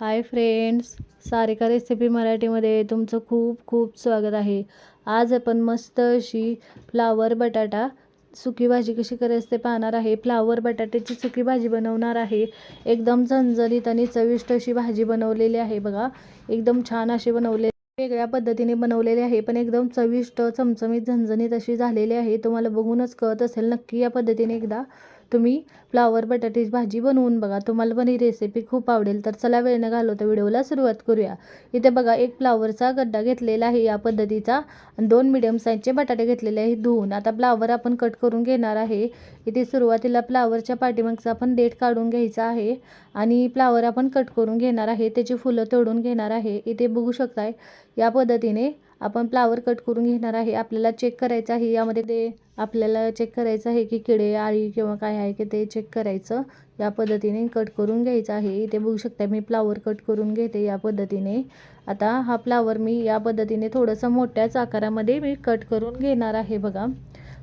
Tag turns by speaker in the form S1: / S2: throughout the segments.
S1: Hi friends Sarika recipe मराठीमध्ये तुमचं खूप खूप स्वागत आहे. आज आपण मस्त अशी फ्लावर बटाटा सुकी भाजी कशी करायची ते पाहणार आहे. फ्लावर बटाट्याची सुकी भाजी बनवणार आहे. एकदम झणझणीत आणि चविष्ट अशी भाजी बनवलेली आहे बघा. एकदम छान अशी बनवले वेगळ्या पद्धतीने बनवलेली आहे पण एकदम चविष्ट चमचमीत झणझणीत अशी झालेली आहे. तुम्हाला बघूनच कळत असेल नक्की या पद्धतीने एकदा तुम्ही फ्लावर बटाट्याची भाजी बनवून बघा. तुम्हाला पण ही रेसिपी खूप आवडेल. तर चला वेळ न घालवता व्हिडिओला सुरुवात करूया. इथे बघा एक फ्लावरचा गड्डा घेतलेला आहे या पद्धतीचा. आणि दोन मिडियम साईजचे बटाटे घेतलेले आहेत धुवून. आता फ्लावर आपण कट करून घेणार आहे. इथे सुरुवातीला फ्लावरच्या पाठीमागचा आपण डेट काढून घ्यायचा आहे. आणि फ्लावर आपण कट करून घेणार आहे. त्याची फुलं तोडून घेणार आहे. इथे बघू शकताय या पद्धतीने आपण फ्लावर कट करून घेणार आहे. आपल्याला चेक करायचं आहे. यामध्ये ते आपल्याला चेक करायचं आहे की किडे आळी किंवा काय आहे की ते चेक करायचं. या पद्धतीने कट करून घ्यायचं आहे. इथे बघू शकता मी फ्लावर कट करून घेते या पद्धतीने. आता हा फ्लावर मी या पद्धतीने थोडंसं मोठ्याच आकारामध्ये मी कट करून घेणार आहे बघा.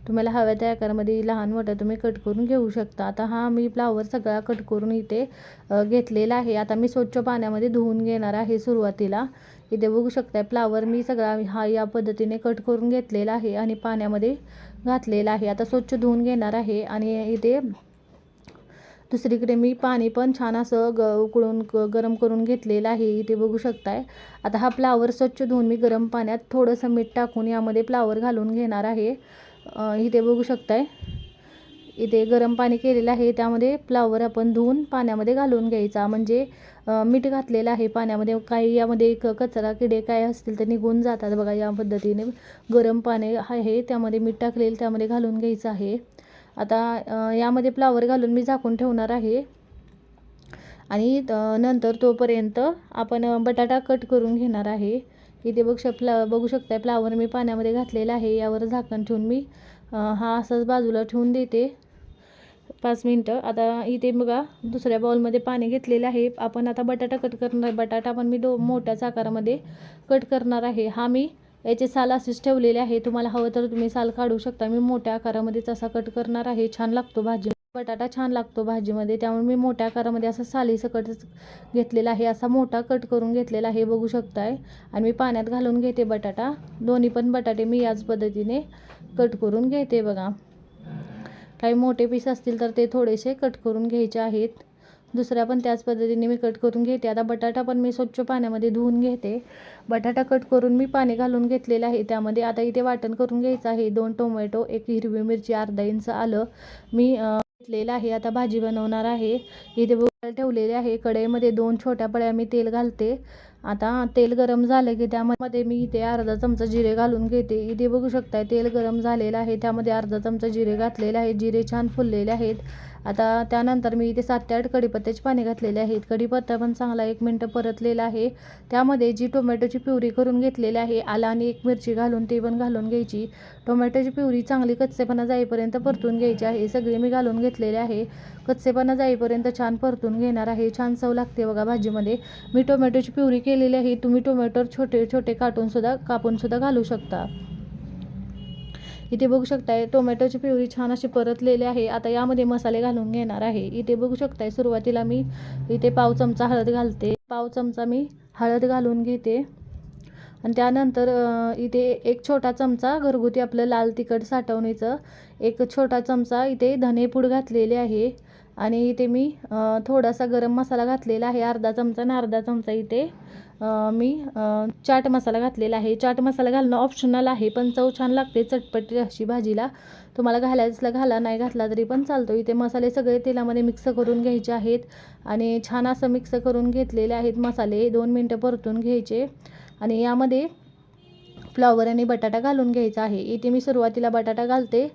S1: तुम्हाला हव्या त्या आकारामध्ये लहान मोठा तुम्ही कट करून घेऊ शकता. आता हा मी फ्लावर सगळा कट करून इथे घेतलेला आहे. आता मी स्वच्छ पाण्यामध्ये धुवून घेणार आहे सुरुवातीला. इथे बघू शकता फ्लावर मी सगळा हा या पद्धतीने कट करून घेतलेला आहे आणि पाण्यामध्ये घातलेला आहे. आता स्वच्छ धुवून घेणार आहे आणि इथे दुसरीकडे मी पाणी पण छान असं ग उकळून क गरम करून घेतलेलं आहे. इथे बघू शकताय. आता हा फ्लावर स्वच्छ धुवून मी गरम पाण्यात थोडंसं मीठ टाकून यामध्ये फ्लावर घालून घेणार आहे. इथे बघू शकताय. इथे गरम पाणी केलेलं आहे. त्यामध्ये फ्लावर आपण धुवून पाण्यामध्ये घालून घ्यायचा. म्हणजे मीठ घातलेलं आहे पाण्यामध्ये. काही यामध्ये क कचरा किडे काय असतील ते निघून जातात बघा या पद्धतीने. गरम पाणी आहे त्यामध्ये मीठ टाकलेलं त्यामध्ये घालून घ्यायचं आहे. आता यामध्ये फ्लावर घालून मी झाकून ठेवणार आहे. आणि नंतर तोपर्यंत आपण बटाटा कट करून घेणार आहे. इथे बघ श फ्ला बघू शकता फ्लावर मी पाण्यामध्ये घातलेला आहे यावर झाकण ठेवून मी हा असाच बाजूला ठेवून देते. पाच मिनटं. आता इथे बघा दुसऱ्या बाउलमध्ये पाणी घेतलेलं आहे. आपण आता बटाटा कट करणार बटाटा पण मी दो मोठ्याच आकारामध्ये कट करणार आहे. हा मी याचे साल असेच ठेवलेले आहे. तुम्हाला हवं तर तुम्ही साल काढू शकता. मी मोठ्या आकारामध्येच असा कट करणार आहे. छान लागतो भाजी. बटाटा छान लागतो भाजीमध्ये त्यामुळे मी मोठ्या आकारामध्ये असा सालीसकटच घेतलेला आहे असा मोठा कट करून घेतलेला आहे बघू शकताय. आणि मी पाण्यात घालून घेते बटाटा. दोन्ही पण बटाटे मी याच पद्धतीने कट करून घेते बघा. काही मोठे पीस असतील तर ते थोडेसे कट करून घ्यायचे आहेत. दुसऱ्या पण त्याच पद्धतीने मी कट करून घेते. आता बटाटा पण मी स्वच्छ पाण्यामध्ये धुवून घेते. बटाटा कट करून मी पाणी घालून घेतलेलं आहे. त्यामध्ये आता इथे वाटण करून घ्यायचं आहे. दोन टोमॅटो एक हिरवी मिरची अर्धा इंच आलं. मी घेतलेलं आहे. आता भाजी बनवणार आहे. इथे ठेवलेले आहे. कढईमध्ये दोन छोट्या पळ्या मी तेल घालते. आता तेल गरम झालं की त्यामध्ये मी इथे अर्धा चमचा जिरे घालून घेते. इथे बघू शकताय तेल गरम झालेलं आहे. त्यामध्ये अर्धा चमचा जिरे घातलेले आहे जिरे छान फुललेले आहेत. आता त्यानंतर मी इथे सात ते आठ कढीपत्त्याचे पाणी घातलेले आहेत. कढीपत्ता पण चांगला एक मिनटं परतलेला आहे. त्यामध्ये जी टोमॅटोची प्युरी करून घेतलेली आहे आला आणि एक मिरची घालून ती पण घालून घ्यायची. टोमॅटोची प्युरी चांगली कच्चेपणा जाईपर्यंत परतून घ्यायची आहे. सगळी मी घालून घेतलेले आहे. कच्चेपणा जाईपर्यंत छान परतून घेणार आहे. छान चव लागते बघा भाजीमध्ये. मी टोमॅटोची प्युरी केलेली आहे. तुम्ही टोमॅटो छोटे छोटे काटूनसुद्धा कापूनसुद्धा घालू शकता. इथे बघू शकताय टोमॅटोची प्युरी छान अशी परतलेली आहे. आता यामध्ये मसाले घालून घेणार आहे. इथे बघू शकताय सुरुवातीला मी इथे पाव चमचा हळद घालते. पाव चमचा मी हळद घालून घेते. आणि त्यानंतर इथे एक छोटा चमचा घरगुती आपलं लाल तिखट साठवणीचं. एक छोटा चमचा इथे धनेपूड घातलेले आहे. आणि इथे मी थोडासा गरम मसाला घातलेला आहे. अर्धा चमचा आणि अर्धा चमचा इथे मी चाट मसाला घातलेला आहे. चाट मसाला घालणं ऑप्शनल आहे पण चव छान लागते चटपटी अशी भाजीला. तुम्हाला घालायचं घाला नाही घातला तरी पण चालतो इथे मसाले सगळे तेलामध्ये मिक्स करून घ्यायचे आहेत आणि छान असं मिक्स करून घेतलेले आहेत मसाले. दोन मिनटं परतून घ्यायचे. आणि यामध्ये फ्लॉवर आणि बटाटा घालून घ्यायचा आहे. इथे मी सुरुवातीला बटाटा घालते.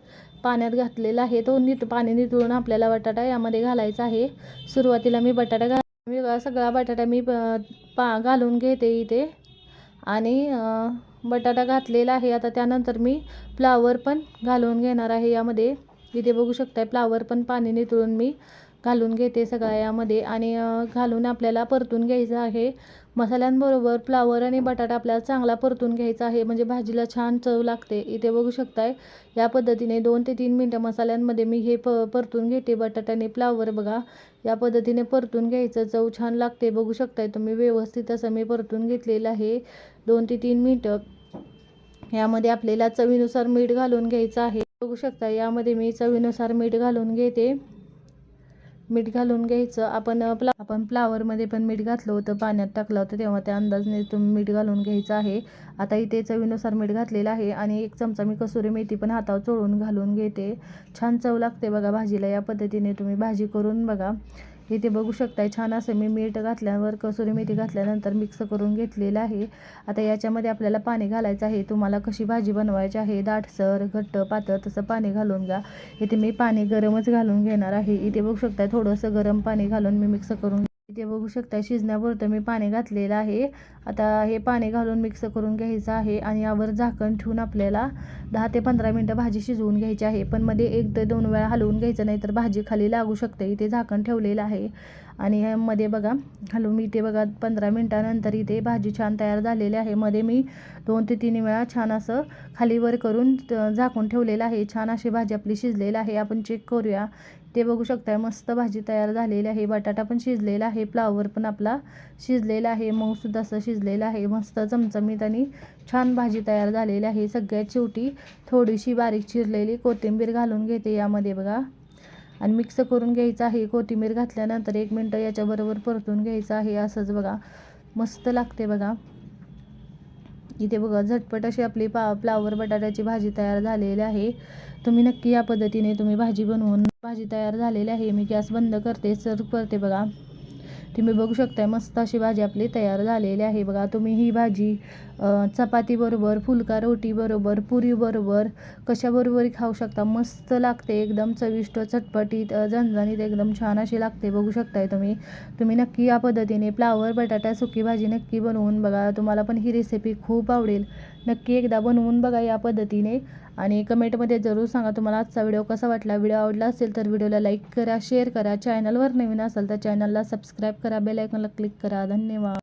S1: पाण्यात घातलेला आहे तो नित पाणी नितळून आपल्याला बटाटा यामध्ये घालायचा आहे. सुरुवातीला मी बटाटा घाल वेगळा सगळा बटाटा मी पा घालून घेते इथे. आणि बटाटा घातलेला आहे. आता त्यानंतर मी फ्लावर पण घालून घेणार आहे यामध्ये. इथे बघू शकताय फ्लावर पण पाणी नितळून मी घालून घेते सगळ्या यामध्ये. आणि घालून आपल्याला परतून घ्यायचं आहे. मसाल्यांबरोबर फ्लावर आणि बटाटा आपल्याला चांगला परतून घ्यायचा आहे. म्हणजे भाजीला छान चव लागते. इथे बघू शकताय या पद्धतीने दोन ते तीन मिनटं मसाल्यांमध्ये मी हे प परतून घेते. बटाट्याने फ्लावर बघा या पद्धतीने परतून घ्यायचं. चव छान लागते. बघू शकताय तुम्ही व्यवस्थित असं मी परतून घेतलेलं आहे. दोन ते तीन मिनटं यामध्ये आपल्याला चवीनुसार मीठ घालून घ्यायचं आहे. बघू शकता यामध्ये मी चवीनुसार मीठ घालून घेते. मीठ घालून घ्यायचं. आपण प्ला आपण फ्लावरमध्ये पण मीठ घातलं होतं पाण्यात टाकलं होतं तेव्हा त्या अंदाजने तुम्ही मीठ घालून घ्यायचं आहे. आता इथे चवीनुसार मीठ घातलेलं आहे आणि एक चमचा मी कसुरी मेथी पण हातावर चोळून घालून घेते. छान चव लागते बघा भाजीला या पद्धतीने तुम्ही भाजी करून बघा. इथे बघू शकताय. छान असं मी मीठ घातल्यावर कसुरी मेथी घातल्यानंतर मिक्स करून घेतलेलं आहे. आता याच्यामध्ये आपल्याला पाणी घालायचं आहे. तुम्हाला कशी भाजी बनवायची आहे दाटसर घट्ट पातळ तसं पाणी घालून घ्या. इथे मी पाणी गरमच घालून घेणार आहे. इथे बघू शकताय थोडंसं गरम पाणी घालून मी मिक्स करून इथे बघू शकता शिजण्यापुरतं मी पाणी घातलेलं आहे. आता हे पाणी घालून मिक्स करून घ्यायचं आहे आणि यावर झाकण ठेवून आपल्याला दहा ते पंधरा मिनटं भाजी शिजवून घ्यायची आहे. पण मध्ये एक ते दोन वेळा हलवून घ्यायचं नाही तर भाजी खाली लागू शकते. इथे झाकण ठेवलेलं आहे. आणि मध्ये बघा हलवून इथे बघा पंधरा मिनटानंतर इथे भाजी छान तयार झालेली आहे. मध्ये मी दोन ते तीन वेळा छान असं खाली वर करून झाकून ठेवलेलं आहे. छान अशी भाजी आपली शिजलेली आहे. आपण चेक करूया. ते बघू शकताय. मस्त भाजी तयार झालेली आहे. बटाटा पण शिजलेला आहे. फ्लावर पण आपला शिजलेला आहे. मऊसुद्धा असं शिजलेलं आहे. मस्त चमचमीत आणि छान भाजी तयार झालेली आहे. सगळ्यात शेवटी थोडीशी बारीक चिरलेली कोथिंबीर घालून घेते यामध्ये बघा. आणि मिक्स करून घ्यायचं आहे. कोथिंबीर घातल्यानंतर एक मिनटं याच्याबरोबर परतून घ्यायचं आहे. असंच बघा. मस्त लागते बघा. इथे बघा झटपट अशी आपली पा फ्लावर बटाट्याची भाजी तयार झालेली आहे. तुम्ही नक्की या पद्धतीने तुम्ही भाजी बनवून भाजी तयार झालेली आहे. मी गॅस बंद करते सर्व करते बघा. तुम्ही बघू शकताय मस्त अशी भाजी आपली तयार झालेली आहे. बघा तुम्ही ही भाजी चपातीबरोबर फुलका रोटीबरोबर पुरीबरोबर कशाबरोबर खाऊ शकता. मस्त लागते एकदम चविष्ट चटपटीत झणझणीत एकदम छान अशी लागते. बघू शकताय तुम्ही. तुम्ही नक्की या पद्धतीने फ्लावर बटाटा सुकी भाजी नक्की बनवून बघा. तुम्हाला पण ही रेसिपी खूप आवडेल. नक्की एकदा बनवून बघा या पद्धतीने. आणि कमेंटमध्ये जरूर सांगा तुम्हाला आजचा व्हिडिओ कसा वाटला. व्हिडिओ आवडला असेल तर व्हिडिओला लाईक करा शेअर करा. चॅनलवर नवीन असाल तर चॅनलला सबस्क्राईब करा बेलायकॉनला क्लिक करा. धन्यवाद.